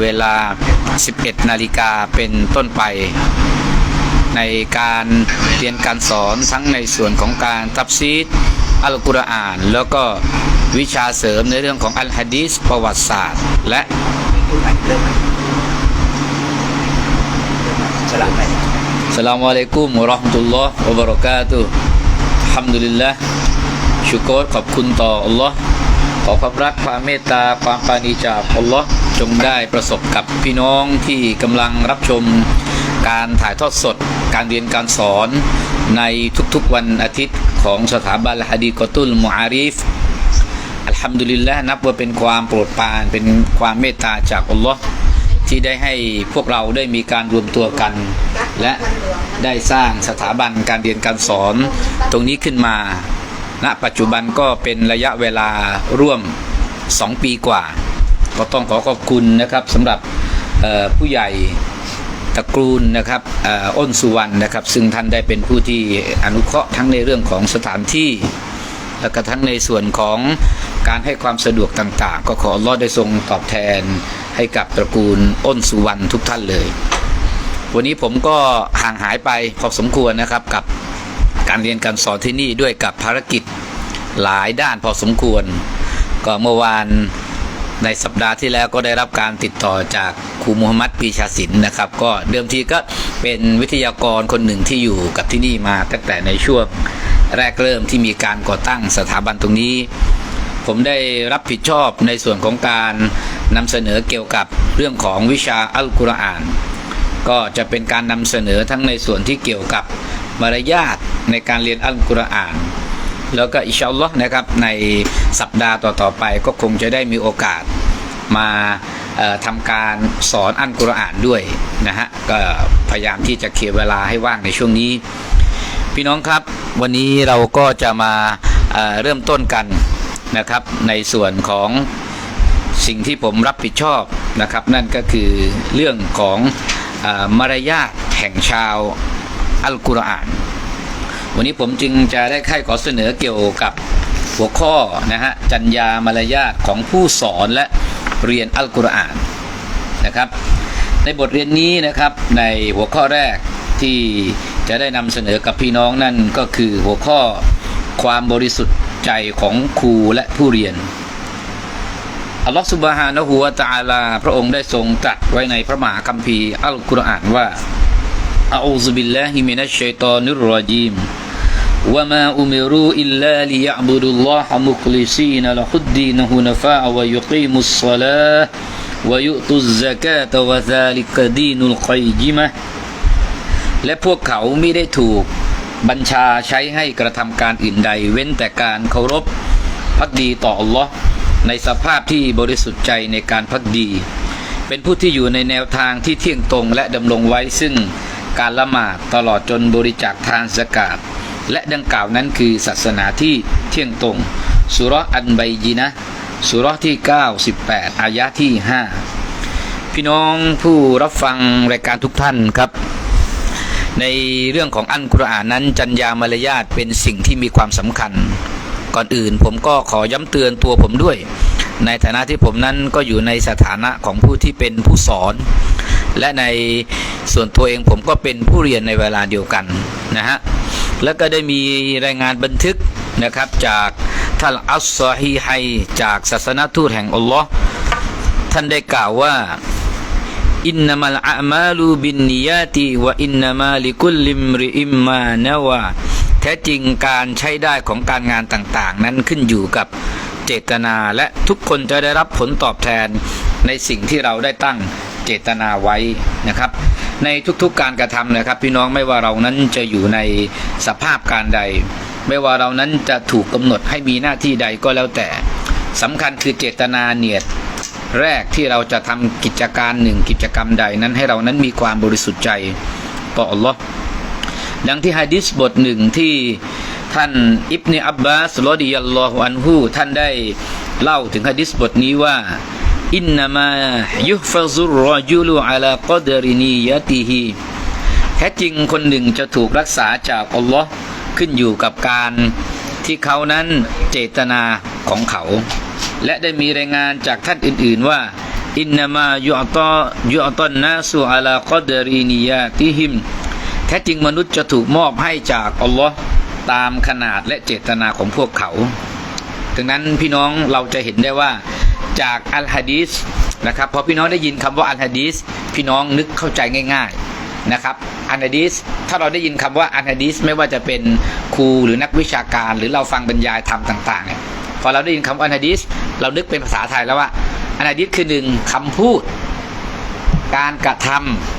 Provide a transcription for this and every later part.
เวลา 11 นาฬิกาเป็นต้นไป ในการเรียนการสอนทั้งในส่วนของการตับซีดอัลกุรอาน แล้วก็วิชาเสริมในเรื่องของอัลฮะดีษประวัติศาสตร์ และสลับไปสลามอะลัยกุมวะเราะห์มุลลอฮ์วะบราะกาตุฮัมดุลิลละชุกรขอบคุณต่ออัลลอฮ์ขอความรักความเมตตาความปานีจากอัลลอฮ์ จงได้ประสบกับพี่น้องที่กำลังรับชมการถ่ายทอดสด การเรียนการสอนในทุกๆวันอาทิตย์ของสถาบันฮะดีกอตุลมุอาริฟอัลฮัมดุลิลละนับว่าเป็นความโปรดปรานเป็นความเมตตาจากอัลลอฮ์ที่ได้ให้พวกเราได้มีการรวมตัวกัน และได้สร้างสถาบันการเรียนการสอน ตรงนี้ขึ้นมาณปัจจุบันก็เป็นระยะเวลาร่วม 2 ปีกว่า ก็ต้องขอขอบคุณนะครับสำหรับผู้ใหญ่ตระกูลนะครับอ,อ้นสุวรรณนะครับ ซึ่งท่านได้เป็นผู้ที่อนุเคราะห์ทั้งในเรื่องของสถานที่ แล้วก็ทั้งในส่วนของการให้ความสะดวกต่างๆ ก็ขออัลลอฮ์ได้ทรงตอบแทนให้กับตระกูลอ้นสุวรรณทุกท่านเลย วันนี้ผมก็ห่างหายไปพอสมควรนะครับกับการเรียนการสอนที่นี่ด้วยกับภารกิจหลายด้านพอสมควร ก็เมื่อวาน ในสัปดาห์ที่แล้วก็ได้รับการติดต่อจากครูมูฮัมหมัดปีชาศิลป์นะครับ ก็เดิมทีก็เป็นวิทยากรคนหนึ่งที่อยู่กับที่นี่มาตั้งแต่ในช่วงแรกเริ่มที่มีการก่อตั้งสถาบันตรงนี้ ผมได้รับผิดชอบในส่วนของการนำเสนอเกี่ยวกับเรื่องของวิชาอัลกุรอาน ก็จะเป็นการนำเสนอทั้งในส่วนที่เกี่ยวกับมารยาทในการเรียนอัลกุรอาน แล้วก็อิชาอัลลอฮ์นะครับในสัปดาห์ต่อๆไปก็คงจะได้มีโอกาสมาเอ่อทำการสอนอัลกุรอานด้วยนะฮะก็พยายามที่จะเคลียร์เวลาให้ว่างในช่วงนี้ พี่น้องครับวันนี้เราก็จะมาเเริ่มต้นกันนะครับในส่วนของสิ่งที่ผมรับผิดชอบนะครับ นั่นก็คือเรื่องของอมารยาทแห่งชาวอัลกุรอาน วันนี้ผมจึงจะได้ค่ายขอเสนอเกี่ยวกับหัวข้อนะฮะจัญญามารยาทของผู้สอนและเรียนอัลกุรอานนะครับ ในบทเรียนนี้นะครับในหัวข้อแรกที่จะได้นำเสนอกับพี่น้องนั่นก็คือหัวข้อความบริสุทธิ์ใจของครูและผู้เรียนอัลลอฮฺสุบฮานะฮูวะตะอาลา พระองค์ได้ทรงตรัสไว้ในพระมหาคัมภีร์อัลกุรอานว่า อาอูซุบิลลาฮิมินัชชัยตอนิรรจีม وما أمروا إلا ليعبدوا الله مخلصين له الدين حنفاء ويقيموا الصلاة ويؤتوا الزكاة وذلك دين القيمة และพวกเขาไม่ได้ถูกบัญชาใช้ให้กระทำการอื่นใด เว้นแต่การเคารพพักดีต่ออัลลอฮ์ในสภาพที่บริสุทธิ์ใจในการพักดี เป็นผู้ที่อยู่ในแนวทางที่เที่ยงตรงและดำรงไว้ซึ่ง การละหมาดตลอดจนบริจาคทานสกาดและดังกล่าวนั้นคือศาสนาที่เที่ยงตรงสุรอันไบยีนะสุเราะห์ที่ 98 อายะที่ 5 พี่น้องผู้รับฟังรายการทุกท่านครับ ในเรื่องของอันกุรอานนั้นจัญญามารยาทเป็นสิ่งที่มีความสำคัญ ก่อนอื่นผมก็ขอย้ำเตือนตัวผมด้วย ในฐานะที่ผมนั้นก็อยู่ในสถานะของผู้ที่เป็นผู้สอน และในส่วนตัวเองผมก็เป็นผู้เรียนในเวลาเดียวกันนะฮะแล้วก็ได้มีรายงานบันทึกนะครับจากท่านอัสซอฮีไฮจากศาสนทูตแห่งอัลลอฮ์ท่านได้กล่าวว่าอินนามัลอามาลูบินนิยาติวะอินนามาลิกุลลิมริอิมมานาวะแท้จริงการใช้ได้ของการงานต่างๆ นั้นขึ้นอยู่กับเจตนาและทุกคนจะได้รับผลตอบแทนในสิ่งที่เราได้ตั้ง เจตนาไว้นะครับ ในทุกๆการกระทำนะครับ พี่น้องไม่ว่าเรานั้นจะอยู่ในสภาพการใด ไม่ว่าเรานั้นจะถูกกำหนดให้มีหน้าที่ใดก็แล้วแต่สำคัญคือเจตนาเนียดแรกที่เราจะทำกิจการหนึ่งกิจกรรมใดนั้นให้เรานั้นมีความบริสุทธิ์ใจต่ออัลลอฮ์ดังที่ฮะดิษบทหนึ่งที่ท่านอิบเนอับบาสรอดิยัลลอฮุอันฮูท่านได้เล่าถึงฮะดิษบทนี้ว่า อินนามายุฟะซุรรอจุลุอาลากอดรินียะติฮีแท้จริงคนหนึ่งจะถูกรักษาจากอัลลอฮ์ขึ้นอยู่กับการที่เขานั้นเจตนาของเขา และได้มีรายงานจากท่านอื่น ๆ ว่าอินนามายุอตอยุอตอนนาสุอาลากอดรีนิยาติฮิมแท้จริงมนุษย์จะถูกมอบให้จากอัลลอฮ์ตามขนาดและเจตนาของพวกเขา ดังนั้นพี่น้องเราจะเห็นได้ว่า จากอัลฮะดีสนะครับพอพี่น้องได้ยินคำว่าอัลฮะดีสพี่น้องนึกเข้าใจง่ายๆนะครับอัลฮะดีสถ้าเราได้ยินคำว่าอัลฮะดีสไม่ว่าจะเป็นครูหรือนักวิชาการ หรือเราฟังบรรยายธรรมต่างๆเนี่ยพอเราได้ยินคำว่าอัลฮะดีสเรานึกเป็นภาษาไทยแล้วว่าอัลฮะดีสคือหนึ่งคำพูด การกระท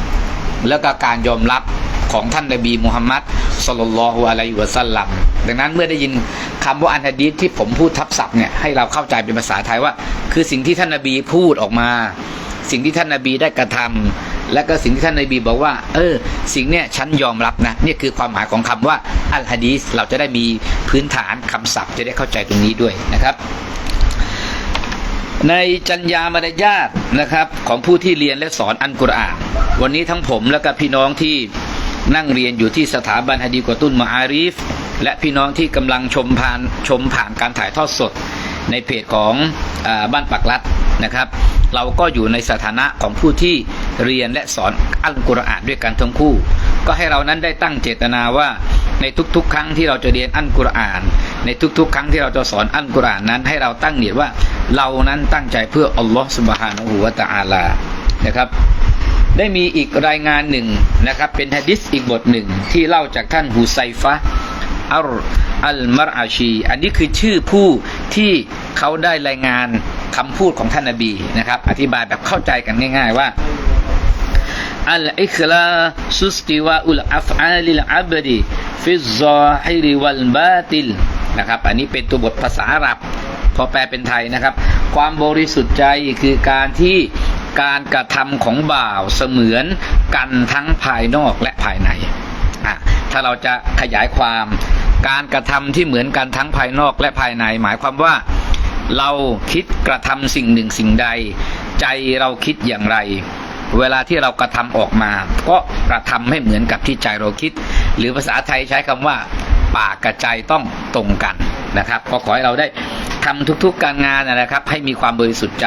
ำแล้วก็การยอมรับ ของท่านนบีมุฮัมมัดสุลลัลอฮุอะลัยฮิวะสัลลัมดังนั้นเมื่อได้ยินคำว่าอันฮะดีษที่ผมพูดทับศัพท์เนี่ยให้เราเข้าใจเป็นภาษาไทยว่า คือสิ่งที่ท่านนบีพูดออกมา สิ่งที่ท่านนบีได้กระทำและก็สิ่งที่ท่านนบีบอกว่า เออ สิ่งเนี่ยฉันยอมรับนะนี่คือความหมายของคำว่าอัลฮะดีษเราจะได้มีพื้นฐานคำศัพท์จะได้เข้าใจตรงนี้ด้วยนะครับในจัญญามารยาทนะครับของผู้ที่เรียนและสอนอันกุรอาน วันนี้ทั้งผมและก็พี่น้องที่ นั่งเรียนอยู่ที่สถาบันฮะดีกวตุนมาอารีฟ และพี่น้องที่กำลังชมผ่านชมผ่านการถ่ายทอดสดในเพจของอบ้านปักรัดนะครับ เราก็อยู่ในสถานะของผู้ที่เรียนและสอนอัลกุรอานด้วยกันทั้งคู่ ก็ให้เรานั้นได้ตั้งเจตนาว่าในทุกๆ ครั้งที่เราจะเรียนอัลกุรอาน ในทุกๆ ครั้งที่เราจะสอนอัลกุรอานนั้น ให้เราตั้งเนียดว่าเรานั้นตั้งใจเพื่ออัลลอฮ์สุบฮานะฮูวะตะอาลานะครับ ได้มีอีกรายงานหนึ่งนะครับ เป็นฮะดิษอีกบทหนึ่ง ที่เล่าจากท่านฮูไซฟะอัลอัลมารอาชี อันนี้คือชื่อผู้ที่เขาได้รายงานคำพูดของท่านนบีนะครับ อธิบายแบบเข้าใจกันง่าย ๆว่าอัลอิคลาสุสติวาอุลอัฟอาลิลอับดีฟิซซอฮิริวัลบาติลนะครับอันนี้เป็นตัวบทภาษาอาหรับพอแปลเป็นไทยนะครับ ความบริสุทธิ์ใจคือการที่ การกระทำของบ่าวเสมือนกันทั้งภายนอกและภายในถ้าเราจะขยายความการกระทำที่เหมือนกันทั้งภายนอกและภายใน หมายความว่า เราคิดกระทำสิ่งหนึ่งสิ่งใด ใจเราคิดอย่างไร เวลาที่เรากระทำออกมา ก็กระทำให้เหมือนกับที่ใจเราคิด หรือภาษาไทยใช้คำว่าปากกับใจต้องตรงกันนะครับก็ขอให้เราได้ ทำทุกๆการงานนะครับ ให้มีความบริสุทธิ์ใจ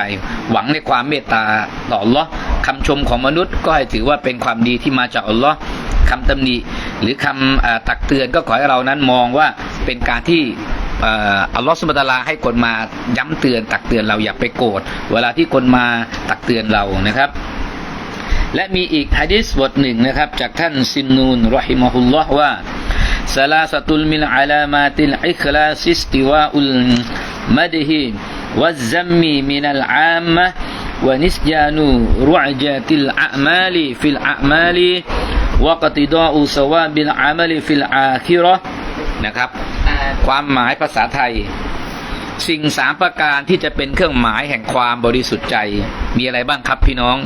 หวังในความเมตตาต่ออัลลอฮ์คำชมของมนุษย์ก็ให้ถือว่าเป็นความดีที่มาจากอัลลอฮ์คำตำหนิหรือคำตักเตือนก็ขอให้เรานั้นมองว่าเป็นการที่อัลลอฮ์สุบฮานะฮูวะตาลาให้คนมาย้ำเตือนตักเตือนเราอย่าไปโกรธเวลาที่คนมาตักเตือนเรานะครับ และมีอีกฮะดิษบทหนึ่งนะครับ จากท่านซินนูนรอฮิมะฮุลลอฮ์ว่า สลาสตุลมิลอาลามาติลอิคลาสิสติวาอุลมัดฮิวัซซัมมีมินัลอามะวนิสยานุรุอจติลอามาลีฟิลอามาลีวกติดออุสวาบิลอามาลีฟิลอาคิรอนะครับ ความหมายภาษาไทย สิ่งสามประการที่จะเป็นเครื่องหมายแห่งความบริสุทธิ์ใจ มีอะไรบ้างครับพี่น้อง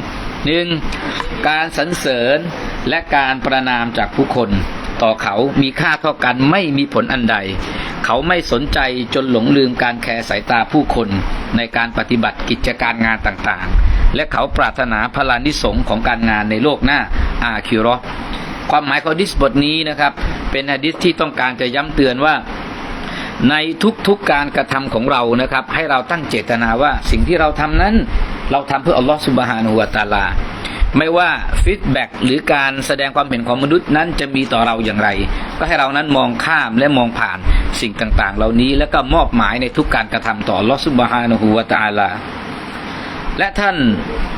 หนึ่งการสรรเสริญและการประนามจากผู้คน ต่อเขามีค่าเท่ากันไม่มีผลอันใด เขาไม่สนใจจนหลงลืมการแคร์สายตาผู้คนในการปฏิบัติกิจการงานต่างๆ และเขาปรารถนาพลานิสงของการงานในโลกหน้าอาคิรอความหมายของดิษบทนี้นะครับ เป็นฮะดิษที่ต้องการจะย้ำเตือนว่าในทุกๆการกระทำของเรานะครับ ให้เราตั้งเจตนาว่าสิ่งที่เราทำนั้น เราทำเพื่ออัลลอฮฺสุบฮานุวะตาลา ไม่ว่าฟีดแบ็กหรือการแสดงความเห็นของมนุษย์นั้นจะมีต่อเราอย่างไร ก็ให้เรานั้นมองข้ามและมองผ่านสิ่งต่างๆ เหล่านี้แล้วก็มอบหมายในทุกการกระทำต่ออัลลอฮฺสุบฮานุวะตาลาและท่าน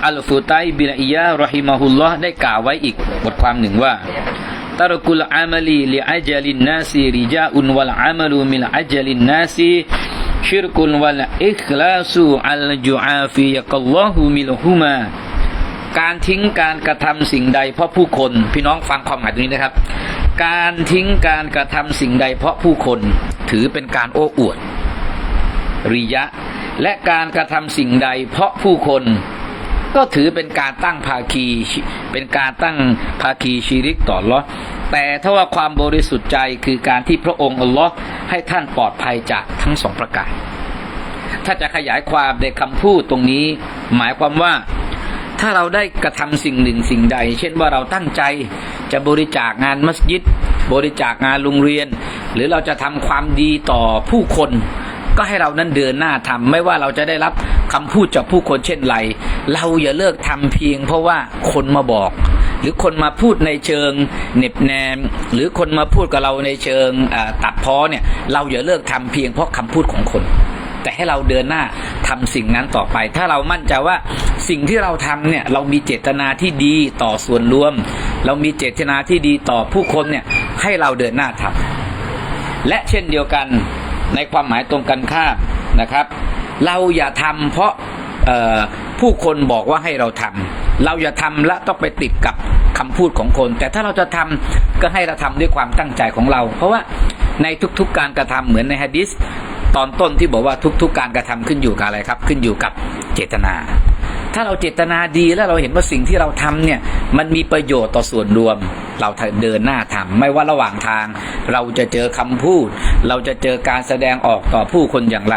อัลฟูไตบินอียะรอฮิมาฮุลลอฮ์ได้กล่าวไว้อีกบทความหนึ่งว่าตรกุลอามลีลิอัจลินนาซีริจาอุนวัลอามลูมิลอัจลินนาซีชิรกุนวัลอิคลาสูอัลจุอาฟียะกัลลอฮุมิลฮุมา การทิ้งการกระทำสิ่งใดเพราะผู้คน พี่น้องฟังความหมายตรงนี้นะครับ การทิ้งการกระทำสิ่งใดเพราะผู้คน ถือเป็นการโอ้อวด ริยะ และการกระทำสิ่งใดเพราะผู้คน ก็ถือเป็นการตั้งภาคี เป็นการตั้งภาคีชีริกต่ออัลอแต่ถ้าว่าความบริสุทธิ์ใจคือการที่พระองค์อัลลอฮ์ให้ท่านปลอดภัยจากทั้งสองประการ ถ้าจะขยายความในคำพูดตรงนี้ หมายความว่า ถ้าเราได้กระทำสิ่งหนึ่งสิ่งใด เช่นว่าเราตั้งใจจะบริจาคงานมัสยิด บริจาคงานโรงเรียน หรือเราจะทำความดีต่อผู้คน ก็ให้เรานั้นเดินหน้าทำไม่ว่าเราจะได้รับคำพูดจากผู้คนเช่นไร เราอย่าเลิกทำเพียง เพราะว่าคนมาบอก หรือคนมาพูดในเชิงเน็บแนม หรือคนมาพูดกับเราในเชิงตัดพ้อเนี่ยเราอย่าเลิกทำเพียงเพราะคำพูดของคน แต่ให้เราเดินหน้าทำสิ่งนั้นต่อไป ถ้าเรามั่นใจว่าสิ่งที่เราทำเนี่ยเรามีเจตนาที่ดีต่อส่วนรวม เรามีเจตนาที่ดีต่อผู้คนเนี่ยให้เราเดินหน้าทำและเช่นเดียวกันในความหมายตรงกันข้ามนะครับ เราอย่าทำเพราะผู้คนบอกว่าให้เราทำเราอย่าทำและต้องไปติดกับคำพูดของคน แต่ถ้าเราจะทำก็ให้เราทำด้วยความตั้งใจของเรา เพราะว่าในทุกๆการกระทำเหมือนในฮะดิษ ตอนต้นที่บอกว่าทุก ๆ การกระทำขึ้นอยู่กับอะไรครับ ขึ้นอยู่กับเจตนา ถ้าเราเจตนาดีแล้วเราเห็นว่าสิ่งที่เราทำเนี่ยมันมีประโยชน์ต่อส่วนรวม เราเดินหน้าทำไม่ว่าระหว่างทาง เราจะเจอคำพูด เราจะเจอการแสดงออกต่อผู้คนอย่างไร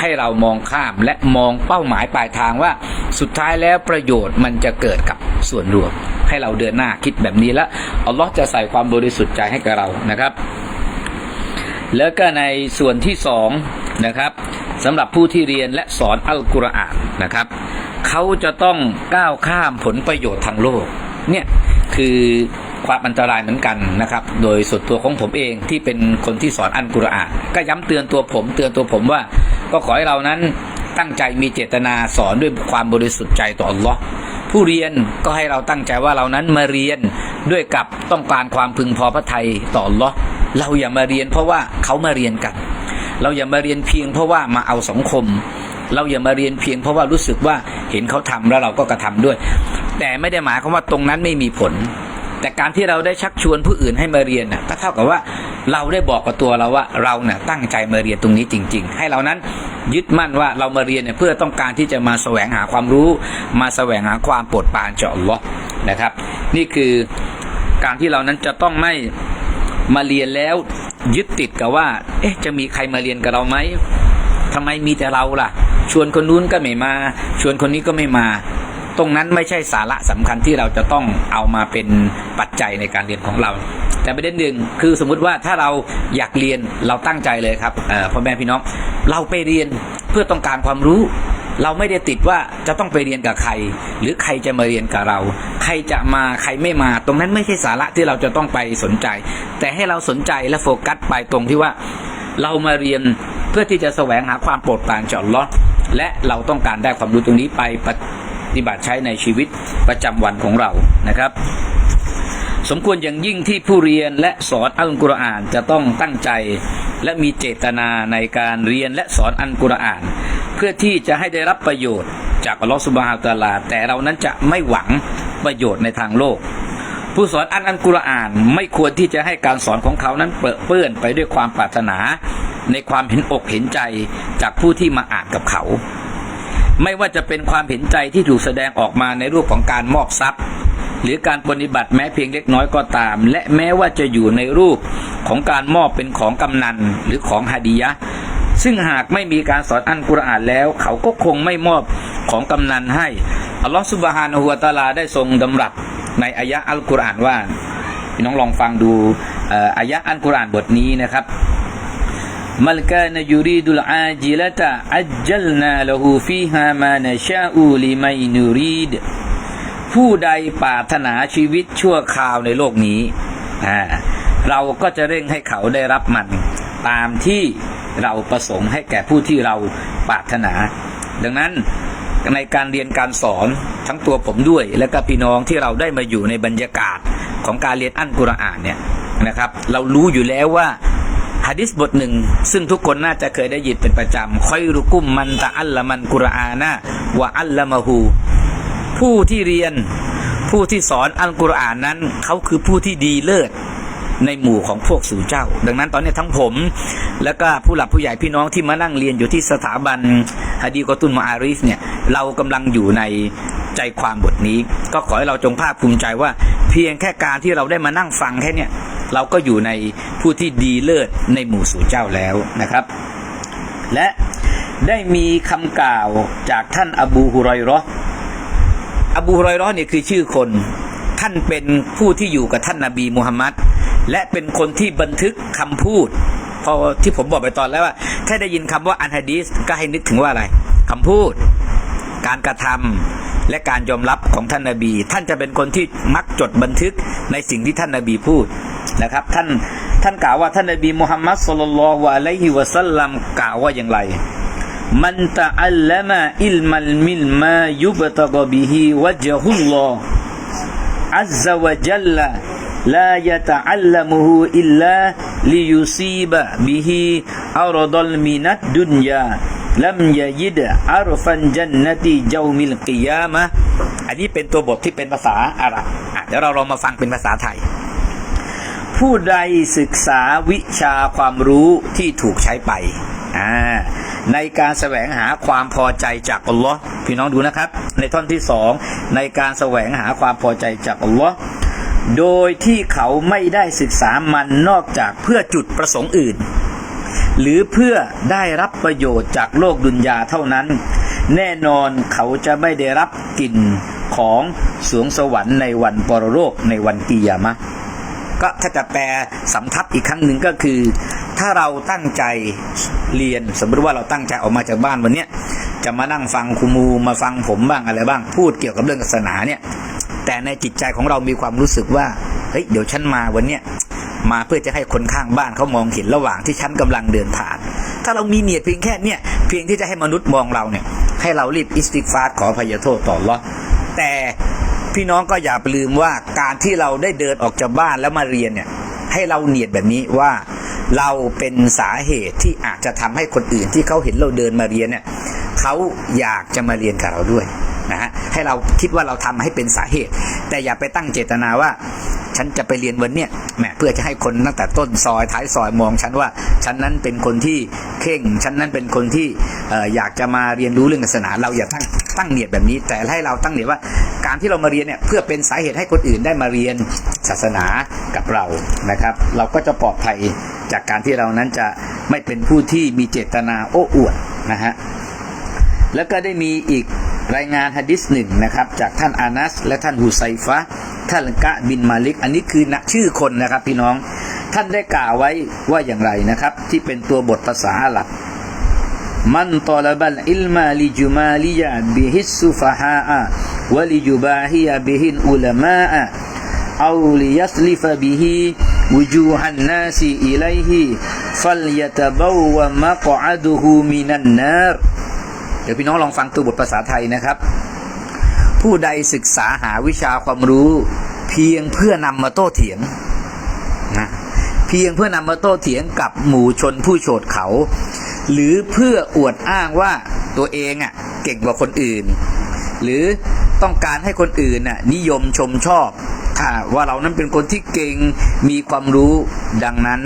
ให้เรามองข้ามและมองเป้าหมายปลายทางว่า สุดท้ายแล้วประโยชน์มันจะเกิดกับส่วนรวม ให้เราเดินหน้าคิดแบบนี้แล้วอัลลอฮ์จะใส่ความบริสุทธิ์ใจให้กับเรานะครับ แล้วก็ในส่วนที่สองนะครับสำหรับผู้ที่เรียนและสอนอัลกุรอานนะครับเขาจะต้องก้าวข้ามผลประโยชน์ทางโลกเนี่ยคือความอันตรายเหมือนกันนะครับ โดยส่วนตัวของผมเองที่เป็นคนที่สอนอัลกุรอาน ก็ย้ำเตือนตัวผมเตือนตัวผมว่า ก็ขอให้เรานั้นตั้งใจมีเจตนาสอนด้วยความบริสุทธิ์ใจต่ออัลลอฮ์ผู้เรียนก็ให้เราตั้งใจว่าเรานั้นมาเรียนด้วยกับต้องการความพึงพอพระทัยต่ออัลลอฮ์ เราอย่ามาเรียนเพราะว่าเขามาเรียนกัน เราอย่ามาเรียนเพียงเพราะว่ามาเอาสังคม เราอย่ามาเรียนเพียงเพราะว่ารู้สึกว่าเห็นเขาทำแล้วเราก็กระทำด้วย แต่ไม่ได้หมายความว่าตรงนั้นไม่มีผล แต่การที่เราได้ชักชวนผู้อื่นให้มาเรียนน่ะก็เท่ากับว่าเราได้บอกกับตัวเราว่าเราเนี่ยตั้งใจมาเรียนตรงนี้จริง ๆ ให้เรานั้นยึดมั่นว่าเรามาเรียนเนี่ยเพื่อต้องการที่จะมาแสวงหาความรู้ มาแสวงหาความโปรดปรานจากอัลลอฮ์นะครับ นี่คือการที่เรานั้นจะต้องไม่ มาเรียนแล้วยึดติดกับว่า เอ๊ะ จะมีใครมาเรียนกับเราไหมทำไมมีแต่เราล่ะ ชวนคนนู้นก็ไม่มา ชวนคนนี้ก็ไม่มา ตรงนั้นไม่ใช่สาระสำคัญที่เราจะต้องเอามาเป็นปัจจัยในการเรียนของเรา แต่ประเด็นหนึ่งคือสมมุติว่าถ้าเราอยากเรียนเราตั้งใจเลยครับพ่อแม่พี่น้อง เราไปเรียนเพื่อต้องการความรู้ เราไม่ได้ติดว่าจะต้องไปเรียนกับใคร หรือใครจะมาเรียนกับเรา ใครจะมาใครไม่มา ตรงนั้นไม่ใช่สาระที่เราจะต้องไปสนใจ แต่ให้เราสนใจและโฟกัสไปตรงที่ว่า เรามาเรียนเพื่อที่จะแสวงหาความโปรดปรานจอัลลอและเราต้องการได้ความรู้ตรงนี้ไปปฏิบัติใช้ในชีวิตประจำวันของเรานะครับ สมควรอย่างยิ่งที่ผู้เรียนและสอนอัลกุรอานจะต้องตั้งใจ และมีเจตนาในการเรียนและสอนอัลกุรอาน เพื่อที่จะให้ได้รับประโยชน์ จากอัลลอฮฺสุบฮานตะอาลา แต่เรานั้นจะไม่หวังประโยชน์ในทางโลก ผู้สอนอัลอัลกุรอานไม่ควรที่จะให้การสอนของเขานั้นเปื้อเปื้อนไปด้วยความปรารถนา ในความเห็นอกเห็นใจจากผู้ที่มาอ่านกับเขา ไม่ว่าจะเป็นความเห็นใจที่ถูกแสดงออกมาในรูปของการมอบทรัพย์ หรือการปฏิบัติแม้เพียงเล็กน้อยก็ตาม และแม้ว่าจะอยู่ในรูปของการมอบเป็นของกำนันหรือของฮาดียะซึ่งหากไม่มีการสอนอันกุรอานแล้ว เขาก็คงไม่มอบของกำนันให้ อัลลอฮฺสุบฮานะฮุวตาลาได้ทรงดำรัสในอายะอัลกุรอานว่าพี่น้องลองฟังดูอายะอัลกุรอานบทนี้นะครับมัลกานยูรีดุลอาจิลตะอัจจลนาละหูฟีฮามานะชาอูลิมัยนูรีด ผู้ใดปรารถนาชีวิตชั่วคราวในโลกนี้ เราก็จะเร่งให้เขาได้รับมัน ตามที่เราประสงค์ให้แก่ผู้ที่เราปรารถนา ดังนั้นในการเรียนการสอนทั้งตัวผมด้วย และก็พี่น้องที่เราได้มาอยู่ในบรรยากาศของการเรียนอัลกุรอานเนี่ยนะครับ เรารู้อยู่แล้วว่าฮะดิษบทหนึ่ง ซึ่งทุกคนน่าจะเคยได้ยินเป็นประจำคอยรุกุมมันตะอัลละมันกุรอานะวะอัลละมะฮู ผู้ที่เรียนผู้ที่สอนอัลกุรอานนั้น เขาคือผู้ที่ดีเลิศในหมู่ของพวกสู่เจ้า ดังนั้นตอนนี้ทั้งผม แล้วก็ผู้หลักผู้ใหญ่พี่น้องที่มานั่งเรียนอยู่ที่สถาบันฮะดีกอตุนมาอาริสเนี่ยเรากำลังอยู่ในใจความบทนี้ ก็ขอให้เราจงภาคภูมิใจว่า เพียงแค่การที่เราได้มานั่งฟังแค่เนี่ยเราก็อยู่ในผู้ที่ดีเลิศในหมู่สู่เจ้าแล้วนะครับ และได้มีคำกล่าวจากท่านอบูฮุไรราะห์ อบูฮุไรเราะห์เนี่ยคือชื่อคน ท่านเป็นผู้ที่อยู่กับท่านนาบีมุฮัมมัดและเป็นคนที่บันทึกคำพูด พอที่ผมบอกไปตอนแล้วว่าแค่ได้ยินคำว่าอันฮะดีสก็ให้นึกถึงว่าอะไรคำพูด การกระทำและการยอมรับของท่านนาบี ท่านจะเป็นคนที่มักจดบันทึกในสิ่งที่ท่านนาบีพูดนะครับ ท่านท่านกล่าวว่าท่านนาบีมุฮัมมัดสุลลัลลอฮุอะลัยฮิวะสัลลัมกล่าวว่าอย่างไร มันตะอัลลมาอิลมัลมิลมายุบตะกบิฮิวะจฮุลลออัลซะวะจัลลาลายะตะอัลลมุฮูอิลลาลิยุซีบะบิฮิอารดัลมินัดดุนยาลัมยายิดอารฟันจันนตีเจ้ามิลกิยามะอันนี้เป็นตัวบทที่เป็นภาษาอาหรับเดี๋ยวเราลองมาฟังเป็นภาษาไทย ผู้ใดศึกษาวิชาความรู้ที่ถูกใช้ไปอ่า ในการแสวงหาความพอใจจากอัลลอฮ์พี่น้องดูนะครับ ในท่อนที่สองในการแสวงหาความพอใจจากอัลลอฮ์โดยที่เขาไม่ได้ศึกษามันนอกจากเพื่อจุดประสงค์อื่น หรือเพื่อได้รับประโยชน์จากโลกดุนยาเท่านั้น แน่นอนเขาจะไม่ได้รับกลิ่นของสวงสวรรค์ในวันปรโลกในวันกิยามะก็ถ้าจะแปลสำทับอีกครั้งหนึ่งก็คือ ถ้าเราตั้งใจเรียน สมมติว่าเราตั้งใจออกมาจากบ้านวันเนี้ยจะมานั่งฟังครูมูมาฟังผมบ้างอะไรบ้าง พูดเกี่ยวกับเรื่องศาสนาเนี่ย แต่ในจิตใจของเรามีความรู้สึกว่าเฮ้ยเดี๋ยวฉันมาวันเนี้ยมาเพื่อจะให้คนข้างบ้านเขามองเห็นระหว่างที่ฉันกำลังเดินผ่าน ถ้าเรามีเนียดเพียงแค่เนี้ยเพียงที่จะให้มนุษย์มองเราเนี่ย ให้เรารีบอิสติกฟาร์ขอพยโทษต่ออัลเลาะห์แต่พี่น้องก็อย่าลืมว่าการที่เราได้เดินออกจากบ้านแล้วมาเรียนเนี่ย ให้เราเนียดแบบนี้ว่าเราเป็นสาเหตุที่อาจจะทำให้คนอื่นที่เขาเห็นเราเดินมาเรียนเนี่ยเขาอยากจะมาเรียนกับเราด้วยนะฮะให้เราคิดว่าเราทำให้เป็นสาเหตุ แต่อย่าไปตั้งเจตนาว่า ฉันจะไปเรียนวันเนี้ยแหมเพื่อจะให้คนตั้งแต่ต้นซอยท้ายซอยมองฉันว่า ฉันนั้นเป็นคนที่เข่ง ฉันนั้นเป็นคนที่อออยากจะมาเรียนรู้เรื่องศาสนา เราอย่าตั้งตั้งเนียดแบบนี้ แต่ให้เราตั้งเนียดว่าารที่เรามาเรียนเนี่ยเพื่อเป็นสาเหตุให้คนอื่นได้มาเรียนศาสนากับเรานะครับ เราก็จะปลอดภัยจากการที่เรานั้นจะไม่เป็นผู้ที่มีเจตนาโอ้อวดนะฮะแล้วก็ได้มีอีกรายงานฮะดิษหนึ่งนะครับ จากท่านอานัส และท่านฮุไซฟะท่านกะบินมาลิก อันนี้คือนะชื่อคนนะครับพี่น้องท่านได้กล่าวไว้ว่าอย่างไรนะครับ ที่เป็นตัวบทภาษาอาหรับ มันตอลบัลอิลมาลิจุมาลิยะบิฮิสุฟะฮาอะวลิจุบาฮิยะบิฮินอุลามะอะเอาลิยัสลิฟะบิฮิวุจูฮันนาซีอิไลฮิฟัลยะตะบาวะมะกอดุฮูมินันนารเดี๋ยวพี่น้องลองฟังตัวบทภาษาไทยนะครับ ผู้ใดศึกษาหาวิชาความรู้ เพียงเพื่อนำมาโต้เถียงนะเพียงเพื่อนำมาโต้เถียงกับหมู่ชนผู้โฉดเขา หรือเพื่ออวดอ้างว่าตัวเองอะเก่งกว่าคนอื่น หรือต้องการให้คนอื่นน่ะนิยมชมชอบว่าเรานั้นเป็นคนที่เก่งมีความรู้ดังนั้น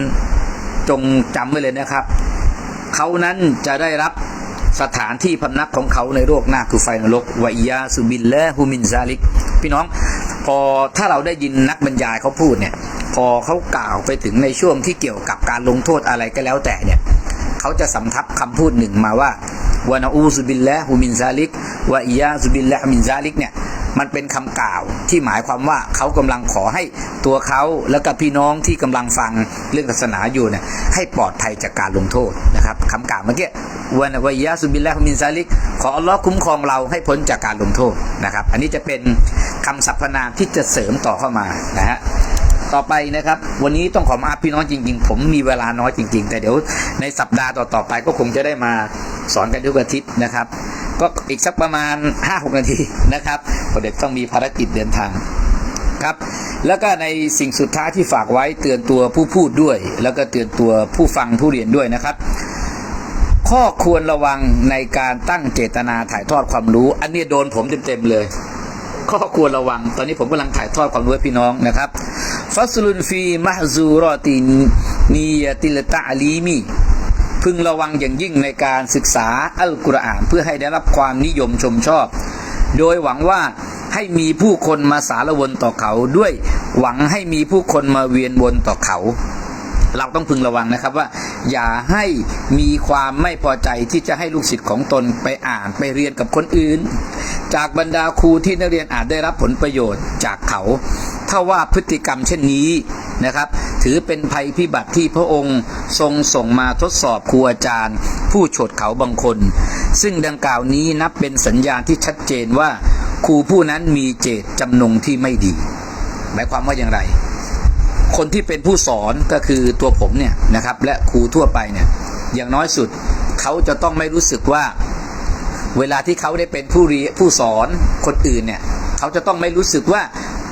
จงจำไว้เลยนะครับ เขานั้นจะได้รับสถานที่พำนักของเขาในโลกหน้าคือไฟนรกวะอียาสุบินและฮูมินซาลิก พี่น้อง พอถ้าเราได้ยินนักบรรยายเขาพูดเนี่ย พอเขากล่าวไปถึงในช่วงที่เกี่ยวกับการลงโทษอะไรก็แล้วแต่เนี่ย เขาจะสำทับคำพูดหนึ่งมาว่าวานาอูซุบินและฮูมินซาลิกวะอียาซุบินและฮูมินซาลิกเนี่ยมันเป็นคำกล่าวที่หมายความว่าเขากำลังขอให้ตัวเขาแล้วก็พี่น้องที่กำลังฟังเรื่องศาสนาอยู่เนี่ยให้ปลอดภัยจากการลงโทษนะครับคำกล่าวเมื่อกี้วานวะยาสุบิลละฮ์มินซาลิก ขออัลลอฮ์คุ้มครองเราให้พ้นจากการลงโทษนะครับ อันนี้จะเป็นคำสรรพนามที่จะเสริมต่อเข้ามานะฮะ ต่อไปนะครับ วันนี้ต้องขอมาพี่น้องจริง ๆ ผมมีเวลาน้อยจริง ๆ แต่เดี๋ยวในสัปดาห์ต่อๆไปก็คงจะได้มาสอนกันทุกอาทิตย์นะครับ ก็อีกสักประมาณ 5-6 นาทีนะครับเด็กต้องมีภารกิจเดินทางครับแล้วก็ในสิ่งสุดท้ายที่ฝากไว้เตือนตัวผู้พูดด้วย แล้วก็เตือนตัวผู้ฟังผู้เรียนด้วยนะครับ ข้อควรระวังในการตั้งเจตนาถ่ายทอดความรู้ อันนี้โดนผมเต็มๆเลย ข้อควรระวังตอนนี้ผมกำลังถ่ายทอดความรู้ให้พี่น้องนะครับ ฟัสลุนฟีมะฮซูรอตินนียติลตะลีมี พึงระวังอย่างยิ่งในการศึกษาอัลกุรอานเพื่อให้ได้รับความนิยมชมชอบ โดยหวังว่าให้มีผู้คนมาสารวนต่อเขาด้วย หวังให้มีผู้คนมาเวียนวนต่อเขา เราต้องพึงระวังนะครับว่า อย่าให้มีความไม่พอใจที่จะให้ลูกศิษย์ของตนไปอ่านไปเรียนกับคนอื่น จากบรรดาครูที่นักเรียนอาจได้รับผลประโยชน์จากเขาถ้าว่าพฤติกรรมเช่นนี้นะครับ ถือเป็นภัยพิบัติที่พระองค์ทรงส่งมาทดสอบครูอาจารย์ ผู้โฉดเขาบางคน ซึ่งดังกล่าวนี้นับเป็นสัญญาณที่ชัดเจนว่าครูผู้นั้นมีเจตจำนงที่ไม่ดี หมายความว่าอย่างไร คนที่เป็นผู้สอนก็คือตัวผมเนี่ยนะครับ และครูทั่วไปเนี่ยอย่างน้อยสุดเขาจะต้องไม่รู้สึกว่า เวลาที่เขาได้เป็นผู้เรียนผู้สอนคนอื่นเนี่ยเขาจะต้องไม่รู้สึกว่า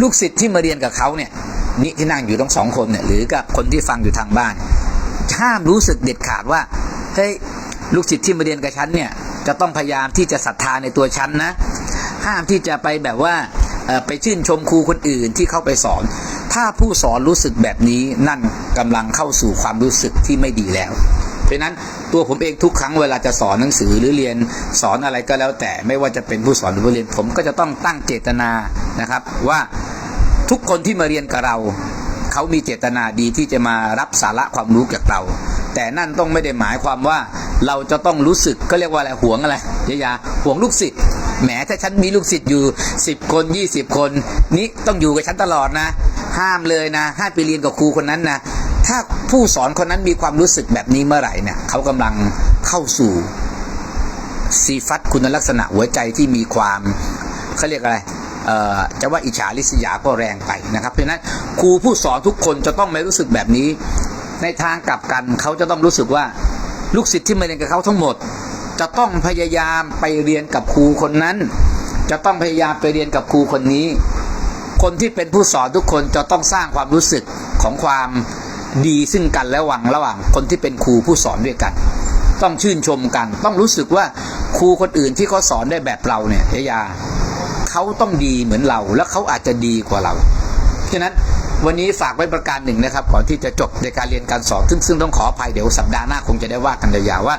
ลูกศิษย์ที่มาเรียนกับเขาเนี่ยนี่ที่นั่งอยู่ทั้งสองคนเนี่ยหรือกับคนที่ฟังอยู่ทางบ้านห้ามรู้สึกเด็ดขาดว่าเฮ้ยลูกศิษย์ที่มาเรียนกับฉันเนี่ยจะต้องพยายามที่จะศรัทธาในตัวฉันนะ ห้ามที่จะไปแบบว่าไปชื่นชมครูคนอื่นที่เข้าไปสอน ถ้าผู้สอนรู้สึกแบบนี้นั่นกำลังเข้าสู่ความรู้สึกที่ไม่ดีแล้ว เพราะนั้นตัวผมเองทุกครั้งเวลาจะสอนหนังสือหรือเรียนสอนอะไรก็แล้วแต่ไม่ว่าจะเป็นผู้สอนหรือผู้เรียนผมก็จะต้องตั้งเจตนานะครับ ว่าทุกคนที่มาเรียนกับเราเขามีเจตนาดีที่จะมารับสาระความรู้จากเรา แต่นั่นต้องไม่ได้หมายความว่าเราจะต้องรู้สึกก็เรียกว่าอะไรห่วงอะไรยายาห่วงลูกศิษย์แหมถ้าฉันมีลูกศิษย์อยู่ 10 คน 20 คน นี้ต้องอยู่กับฉันตลอดนะ ห้ามเลยนะห้ามไปเรียนกับครูคนนั้นนะถ้าผู้สอนคนนั้นมีความรู้สึกแบบนี้เมื่อไหร่เนี่ยเขากำลังเข้าสู่ซีฟัตคุณลักษณะหัวใจที่มีความเขาเรียกอะไรเอ่อจะว่าอิจฉาริษยาก็แรงไปนะครับ เพราะฉะนั้นครูผู้สอนทุกคนจะต้องไม่รู้สึกแบบนี้ ในทางกลับกันเขาจะต้องรู้สึกว่าลูกศิษย์ที่มาเรียนกับเขาทั้งหมด จะต้องพยายามไปเรียนกับครูคนนั้น จะต้องพยายามไปเรียนกับครูคนนี้ คนที่เป็นผู้สอนทุกคนจะต้องสร้างความรู้สึกของความดีซึ่งกันและหวังระหว่างคนที่เป็นครูผู้สอนด้วยกัน ต้องชื่นชมกัน ต้องรู้สึกว่าครูคนอื่นที่เขาสอนได้แบบเราเนี่ยยายาเขาต้องดีเหมือนเรา และเขาอาจจะดีกว่าเราฉะนั้นวันนี้ฝากไว้ประการหนึ่งนะครับก่อนที่จะจบในการเรียนการสอนซึ่งซึ่งต้องขออภัยเดี๋ยวสัปดาห์หน้าคงจะได้ว่ากันยาวๆว่า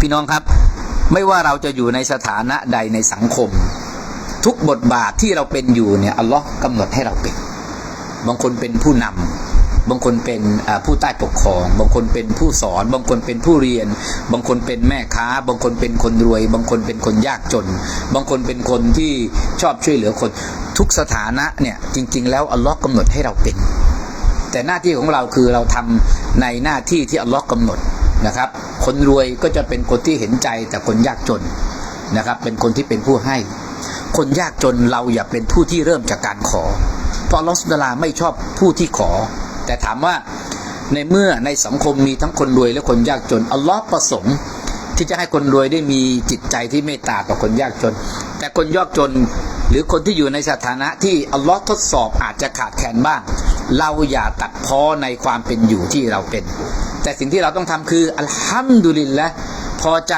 พี่น้องครับ ไม่ว่าเราจะอยู่ในสถานะใดในสังคม ทุกบทบาทที่เราเป็นอยู่เนี่ยอัลลอฮ์กำหนดให้เราเป็น บางคนเป็นผู้นำบางคนเป็นผู้ใต้ปกครอง บางคนเป็นผู้สอน บางคนเป็นผู้เรียน บางคนเป็นแม่ค้า บางคนเป็นคนรวย บางคนเป็นคนยากจน บางคนเป็นคนที่ชอบช่วยเหลือคน ทุกสถานะเนี่ยจริง ๆ แล้วอัลลอฮ์กำหนดให้เราเป็น แต่หน้าที่ของเราคือเราทำในหน้าที่ที่อัลลอฮ์กำหนดนะครับ คนรวยก็จะเป็นคนที่เห็นใจแต่คนยากจนนะครับ เป็นคนที่เป็นผู้ให้ คนยากจนเราอย่าเป็นผู้ที่เริ่มจากการขอ เพราะอัลอสุลาไม่ชอบผู้ที่ขอ แต่ถามว่าในเมื่อในสังคมมีทั้งคนรวยและคนยากจนอัลลอฮ์ประสงค์ ที่จะให้คนรวยได้มีจิตใจที่เมตตาต่อคนยากจน แต่คนยากจนหรือคนที่อยู่ในสถานะที่อัลลอฮ์ทดสอบอาจจะขาดแคลนบ้าง เราอย่าตัดพ้อในความเป็นอยู่ที่เราเป็น แต่สิ่งที่เราต้องทำคืออัลฮัมดุลิลละพอใจ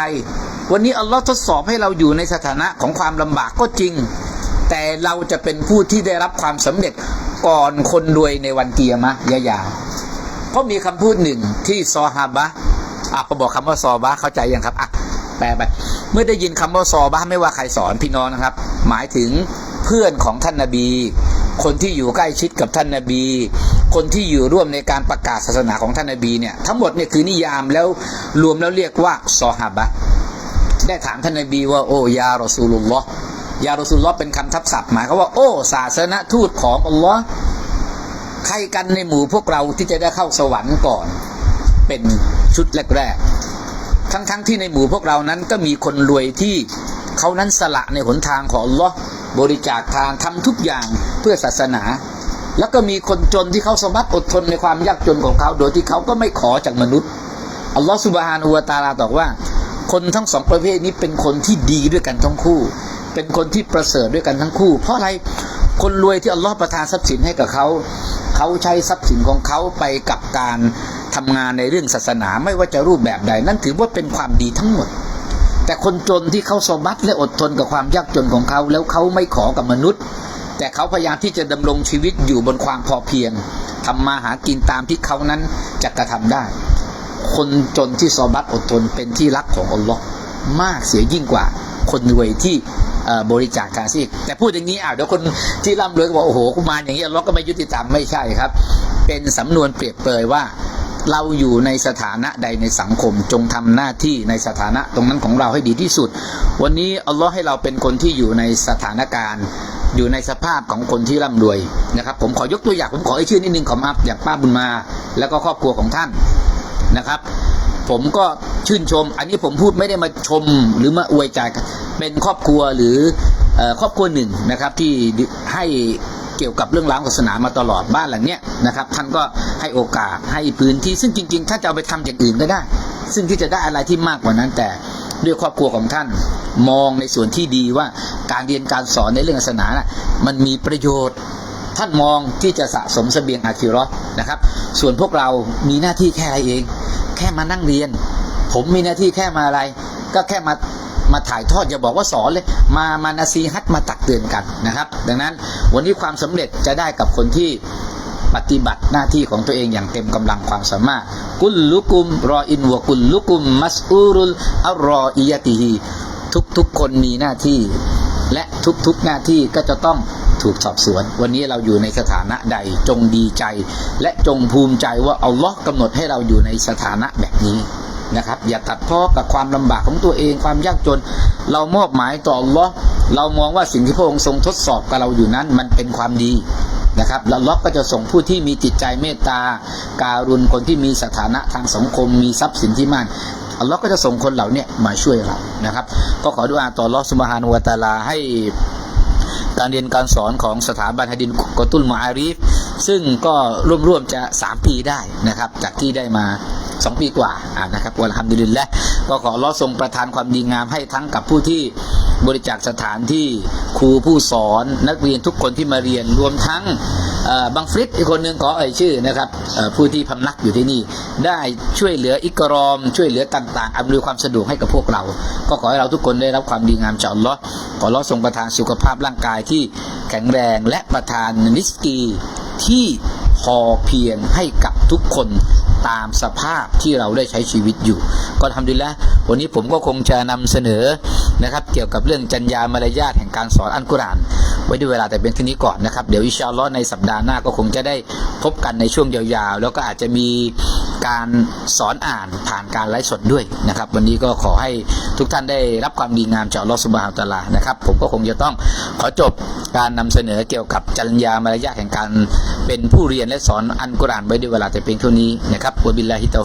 วันนี้อัลลอฮ์ทดสอบให้เราอยู่ในสถานะของความลำบากก็จริง แต่เราจะเป็นผู้ที่ได้รับความสำเร็จก่อนคนรวยในวันเกียร์มะยะๆเพราะมีคำพูดหนึ่งที่ซอฮาบะอะพอบอกคำว่าซอบะเข้าใจยังครับอะแปลไปเมื่อได้ยินคำว่าซอบะไม่ว่าใครสอนพี่น้องนะครับ หมายถึงเพื่อนของท่านนาบี คนที่อยู่ใกล้ชิดกับท่านนาบี คนที่อยู่ร่วมในการประกาศศาสนาของท่านนาบีเนี่ยทั้งหมดเนี่ยคือนิยามแล้วรวมแล้วเรียกว่าซอฮาบะ ได้ถามท่านนบีว่าโอ้ยารอซูลุลลอฮ์ยารอซูลุลลอฮ์เป็นคำทับศัพท์หมายความว่าโอ้ศาสนทูตของอัลลอฮ์ใครกันในหมู่พวกเราที่จะได้เข้าสวรรค์ก่อน เป็นชุดแรกๆทั้งๆที่ในหมู่พวกเรานั้นก็มีคนรวยที่เขานั้นสละในหนทางของอัลลอฮ์บริจาคทานทำทุกอย่างเพื่อศาสนา แล้วก็มีคนจนที่เขาสมัครอดทนในความยากจนของเขา โดยที่เขาก็ไม่ขอจากมนุษย์อัลลอฮฺสุบฮานูวะตาลาตอกว่า คนทั้งสองประเภทนี้เป็นคนที่ดีด้วยกันทั้งคู่ เป็นคนที่ประเสริฐด้วยกันทั้งคู่ เพราะอะไรคนรวยที่อัลลอฮฺประทานทรัพย์สินให้กับเขาเขาใช้ทรัพย์สินของเขาไปกับการทำงานในเรื่องศาสนาไม่ว่าจะรูปแบบใด นั่นถือว่าเป็นความดีทั้งหมด แต่คนจนที่เขาสบัดและอดทนกับความยากจนของเขา แล้วเขาไม่ขอกับมนุษย์ แต่เขาพยายามที่จะดำรงชีวิตอยู่บนความพอเพียงทำมาหากินตามที่เขานั้นจะกระทำได้ คนจนที่ซอบัตอดทนเป็นที่รักของอัลลอฮ์มากเสียยิ่งกว่าคนรวยที่บริจาคทานซิแต่พูดอย่างนี้อะเดี๋ยวคนที่ร่ำรวยก็บอกโอ้โหกูมารอย่างนี้อัลลอฮ์ก็ไม่ยุติธรรมไม่ใช่ครับ เป็นสำนวนเปรียบเปรยว่าเราอยู่ในสถานะใดในสังคมจงทำหน้าที่ในสถานะตรงนั้นของเราให้ดีที่สุด วันนี้อัลลอฮ์ให้เราเป็นคนที่อยู่ในสถานการณ์ อยู่ในสภาพของคนที่ร่ำรวยนะครับ ผมขอยกตัวอย่างผมขอไอ้ชื่อนิดนึงขอมาอย่างป้าบุญมา แล้วก็ครอบครัวของท่าน นะครับ ผมก็ชื่นชม อันนี้ผมพูดไม่ได้มาชมหรือมาอวยใจกันเป็นครอบครัวหรือครอบครัวหนึ่งนะครับที่ให้เกี่ยวกับเรื่องราวศาสนามาตลอดบ้านหลังเนี้ยนะครับ ท่านก็ให้โอกาสให้พื้นที่ ซึ่งจริงๆ ถ้าจะเอาไปทำอย่างอื่นก็ได้ ซึ่งที่จะได้อะไรที่มากกว่านั้นแต่ด้วยครอบครัวของท่านมองในส่วนที่ดีว่าการเรียนการสอนในเรื่องศาสนานะมันมีประโยชน์ ท่านมองที่จะสะสมเสบียงอาคิรอห์นะครับ ส่วนพวกเรามีหน้าที่แค่อะไรเอง แค่มานั่งเรียน ผมมีหน้าที่แค่มาอะไร ก็แค่มามาถ่ายทอดอย่าบอกว่าสอนเลยมามานาซีฮัตมาตักเตือนกันนะครับ ดังนั้นวันนี้ความสำเร็จจะได้กับคนที่ปฏิบัติหน้าที่ของตัวเองอย่างเต็มกำลังความสามารถ กุลลุกุม รออินวะกุลลุกุม มัสอูรุลอัลรออียะติฮีทุกๆคนมีหน้าที่ และทุกๆหน้าที่ก็จะต้องถูกสอบสวน วันนี้เราอยู่ในสถานะใดจงดีใจ และจงภูมิใจว่าอัลลอฮ์กำหนดให้เราอยู่ในสถานะแบบนี้นะครับ อย่าตัดพ้อกับความลำบากของตัวเองความยากจน เรามอบหมายต่ออัลลอฮ์เรามองว่าสิ่งที่พระองค์ทรงทดสอบกับเราอยู่นั้น มันเป็นความดีนะครับแล้วลลอฮ์ก็จะส่งผู้ที่มีจิตใจเมตตา การุณคนที่มีสถานะทางสังคม มีทรัพย์สินที่มาก อัลลอฮ์ก็จะส่งคนเหล่าเนี้มาช่วยเรานะครับ ก็ขอดูอาต่อลอสุบฮานุวะตาลาให้การเรียนการสอนของสถาบันฮะดินกอตุลมาอารีฟซึ่งก็ร่วมๆจะ 3 ปีได้นะครับ จากที่ได้มา 2ปีกว่าอ่านะครับวันฮัมดุลิลละก็ขออัลลอทรงประทานความดีงามให้ทั้งกับผู้ที่บริจาคสถานที่ครูผู้สอนนักเรียนทุกคนที่มาเรียนรวมทั้งบังฟริดอีกคนหนึ่งขอเอ่ยชื่อนะครับผู้ที่พำนักอยู่ที่นี่ ได้ช่วยเหลืออิกรอม ช่วยเหลือต่างๆอำนวยความสะดวกให้กับพวกเรา ก็ขอให้เราทุกคนได้รับความดีงามจากอัลลอฮ์ขออัลลอทรงประทานสุขภาพร่างกายที่แข็งแรงและประทานนิสกีที่พอเพียงให้กับทุกคน ตามสภาพที่เราได้ใช้ชีวิตอยู่ ก็ทำดีแล้ววันนี้ผมก็คงจะนำเสนอนะครับ เกี่ยวกับเรื่องจัญญามารยาทแห่งการสอนอัลกุรอาน ไว้ด้วยเวลาแต่เป็นเที่านี้ก่อนนะครับ เดี๋ยวอิชาลอในสัปดาห์หน้าก็คงจะได้พบกันในช่วงยาวๆ แล้วก็อาจจะมีการสอนอ่านผ่านการไลฟ์สดด้วยนะครับ วันนี้ก็ขอให้ทุกท่านได้รับความดีงามจากลอสุบฮาวตาลานะครับ ผมก็คงจะต้องขอจบการนำเสนอเกี่ยวกับจัญญามารยาทแห่งการเป็นผู้เรียนและสอนอัลกุรอานไว้ด้วยเวลาแต่เพียงเท่านี้นะครับวะบิลลาฮิต